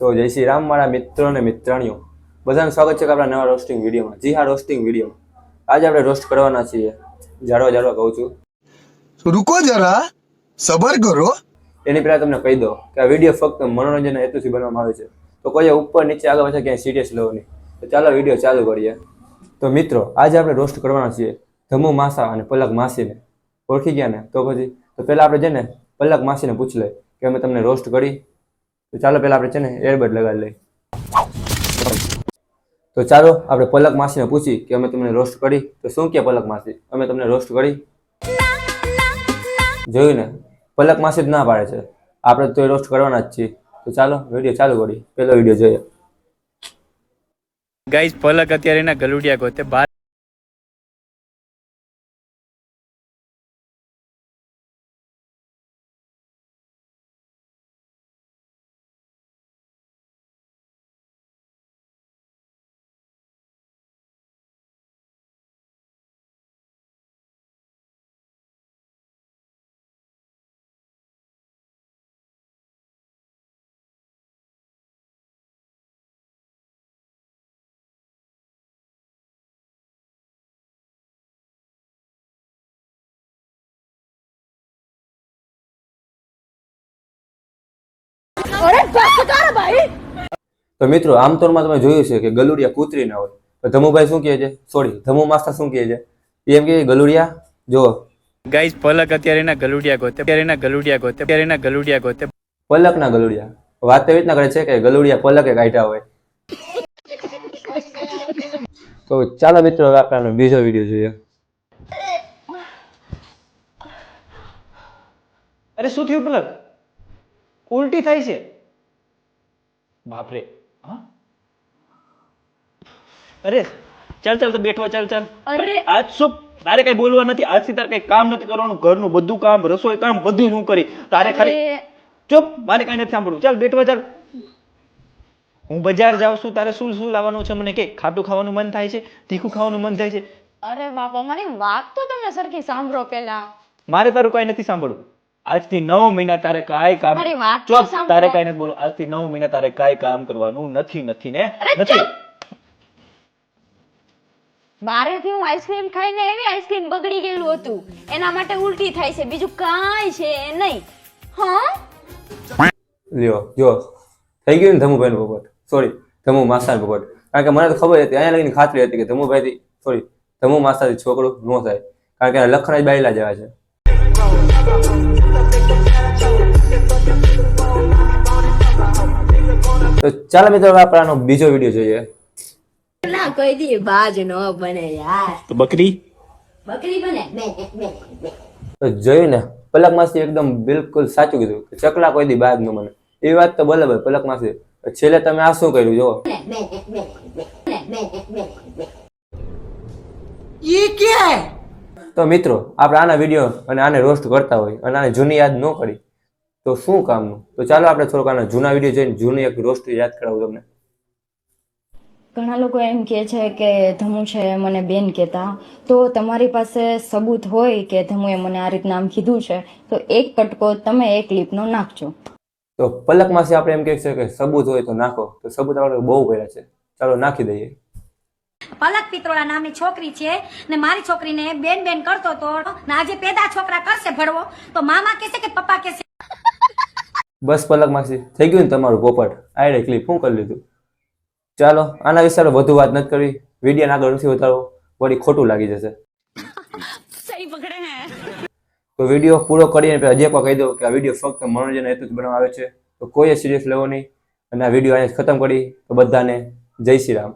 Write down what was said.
તો જય શ્રી રામ મારા મિત્રો અને મિત્રાણીઓ. બધાને સ્વાગત છે કે આપણા નવા રોસ્ટિંગ વિડીયોમાં. જી હા રોસ્ટિંગ વિડીયોમાં. આજે આપણે રોસ્ટ કરવાના છીએ. જાડવા જાડવા કહું છું. રૂકો જરા સબર કરો. એની પહેલાં તમને કહી દો કે આ વીડિયો ફક્ત મનોરંજન હેતુથી બનાવવામાં આવે છે. તો કોઈ ઉપર નીચે આગળ પાછળ ક્યાંય સિરિયસ લેવાની તો ચાલો વીડિયો ચાલુ કરીએ. તો મિત્રો આજે આપણે રોસ્ટ કરવાના છીએ ધમુ માસા અને પલક માસીને. ઓળખી ગયા ને? તો પછી તો પહેલાં આપણે છે ને પલક માસીને પૂછી લઈએ કે અમે તમને રોસ્ટ કરી તો ચાલો પહેલાં આપણે છે ને એરબડ લગાડી લઈએ. તો ચાલો આપણે પલક માસીને પૂછી કે અમે તમને રોસ્ટ કરી. તો શું કે પલક માસી? અમે તમને રોસ્ટ કરી. જોયું ને? પલક માસી જ ના પાડે છે. આપણે તો રોસ્ટ કરવાના જ છીએ. તો ચાલો વીડિયો ચાલુ કરી પહેલો વીડિયો જોઈએ. ગાઈઝ પલક અત્યારે એના ગલુડિયા ગોતે. બાર તો મિત્રો આમતોરમાં તમે જોયું છે કે ગલુડિયા કૂતરી ના હોય. તો ધમુભાઈ શું કહે છે? સોરી ધમુ માસ્ટર શું કહે છે? એમ કે ગલુડિયા જો ગાઈસ પલક અત્યારે એના ગલુડિયા ગોતે અત્યારે એના ગલુડિયા ગોતે અત્યારે એના ગલુડિયા ગોતે. પલક ના ગલુડિયા. વાત તો એવી રીતના કરે છે કે ગલુડિયા પલકે કાઢ્યા હોય. તો ચાલો મિત્રો હવે આપણે બીજો વીડિયો જોઈએ. અરે શું થયું પલક? ઉલટી થાય છે. બાપરે હા? અરે ચાલ ચાલ તો બેઠો ચાલ ચાલ. અરે. આજ શું? તારે કઈ બોલવા નથી. આજથી તારે કઈ કામ નથી કરવાનું. ઘરનું બધું કામ રસોઈ કામ બધું હું કરી. તારે ખાલી ચૂપ મારે કઈ નથી સાંભળવું. ચાલ બેઠવા ચાલ. હું બજાર જાઉં છું તારે શું શું લાવવાનું છે? મને કે ખાટું ખાવાનું મન થાય છે તીખું ખાવાનું મન થાય છે. અરે બાપા મારી વાત તો તમે સરખી સાંભળો પેલા મારે તારું કઈ નથી સાંભળવું. આજથી નવ મહિના તારે કાંઈ કામ ચોપ તારે કઈ નથી બોલો આજથી નવ મહિના તારે કાંઈ કામ કરવાનું નથી નથી ને? નથી. બારેથી હું આઈસ્ક્રીમ ખાઈને એવી આઈસ્ક્રીમ બગડી ગયેલું હતું. એના માટે ઉલટી થાય છે બીજું કાંઈ છે નહીં. હા? લ્યો જો થઈ ગયું ને ધમુભાઈનું ભગવત? સોરી ધમુ માસાનું ભગવત. કારણ કે મને તો ખબર હતી અહીંયા લગીને ખાતરી હતી કે ધમુભાઈથી સોરી ધમુ માસાથી છોકરું ન થાય. કારણ કે એના જ બાયલા જેવા છે. ચાલો મિત્રો આપણાનો બીજો વીડિયો જોઈએ. ના કોઈ દી બાજ ન બને યાર. તો બકરી? બકરી બને તો જોયું ને પલક માસી એકદમ બિલકુલ સાચું કીધું ચકલા કોઈ દી બાજ ન બને. એ વાત તો બરાબર પલક માસી. છેલ્લે તમે આ શું કર્યું જો તો મિત્રો આપણે આના વીડિયો અને આને રોસ્ટ કરતા હોય અને આને જૂની યાદ ન કરી તો શું કામનું તો ચાલો આપણે થોડોક આના જૂના વીડિયો જોઈને જૂની એક રોસ્ટ યાદ કરાવું તમને. ઘણા લોકો એમ કહે છે કે ધમુ છે મને બેન કહેતા. તો તમારી પાસે સબૂત હોય કે ધમુએ મને આ રીતના આમ કીધું છે તો એક કટકો તમે એક લીપનો નાખજો. તો પલક માસી આપણે એમ કહે છે કે સબૂત હોય તો નાખો. તો સબૂત આપણે બહુ પહેલા છે. ચાલો નાખી દઈએ. પલક પિત્રોડા નામની છોકરી છે ને મારી છોકરીને બેન બેન કરતો તો ને આજે પેદા છોકરા કરશે ભરવો. તો મામા કહેશે કે પપ્પા કહેશે? બસ પલક માસી થઈ ગયું ને તમારું પોપટ? આઈડે ક્લિપ શું કરી લીધું. ચાલો આના વિશે વધુ વાત નથી કરવી. વીડિયો આગળ નથી વધારવો વળી ખોટું લાગી જશે. તો વીડિયો પૂરો કરીને હજી એકવાર કહી દઉં કે આ વીડિયો ફક્ત મનોરંજન હેતુ જ બનાવવામાં આવે છે તો કોઈએ સિરિયસ લેવો નહીં. અને આ વીડિયો અહીંયા ખતમ કરી તો બધાને જય શ્રી રામ.